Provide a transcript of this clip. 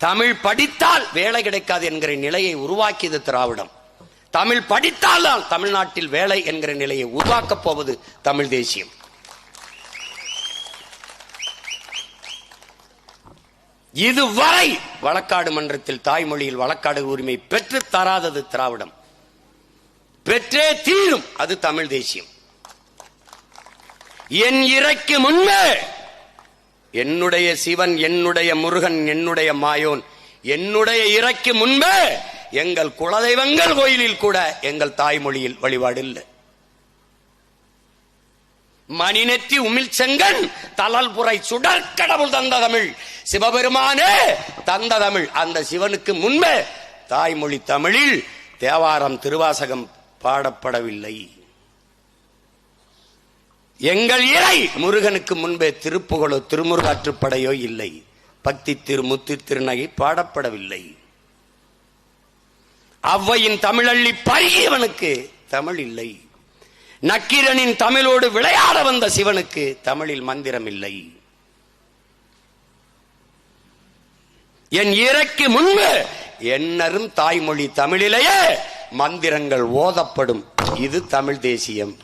தமிழ் படித்தால் வேலை கிடைக்காது என்கிற நிலையை உருவாக்கியது திராவிடம். தமிழ் படித்தால்தான் தமிழ்நாட்டில் வேலை என்கிற நிலையை உருவாக்கப் போவது தமிழ் தேசியம். இதுவரை வழக்காடு மன்றத்தில் தாய்மொழியில் வழக்காடு உரிமை பெற்று தராதது திராவிடம். பெற்றே தீரும் அது தமிழ் தேசியம். என் இறைக்கு முன்பே என்னுடைய சிவன் என்னுடைய முருகன் என்னுடைய மாயோன் என்னுடைய இறைக்கு முன்பே எங்கள் குலதெய்வங்கள் கோயிலில் கூட எங்கள் தாய்மொழியில் வழிபாடு இல்லை. மணிநெற்றி உமிழ் செங்கன் தளல்புரை புரை தந்த தமிழ். சிவபெருமானே தந்த தமிழ். அந்த சிவனுக்கு முன்பே தாய்மொழி தமிழில் தேவாரம் திருவாசகம் பாடப்படவில்லை. எங்கள் இறை முருகனுக்கு முன்பே திருப்புகழோ திருமுருகாற்றுப்படையோ இல்லை. பக்தி திருமுத்து திருநகை பாடப்படவில்லை. அவ்வையின் தமிழள்ளி பருகியவனுக்கு தமிழ் இல்லை. நக்கீரனின் தமிழோடு விளையாட வந்த சிவனுக்கு தமிழில் மந்திரம் இல்லை. என் இறைக்கு முன்பு என்னரும் தாய்மொழி தமிழிலேயே மந்திரங்கள் ஓதப்படும். இது தமிழ் தேசியம்.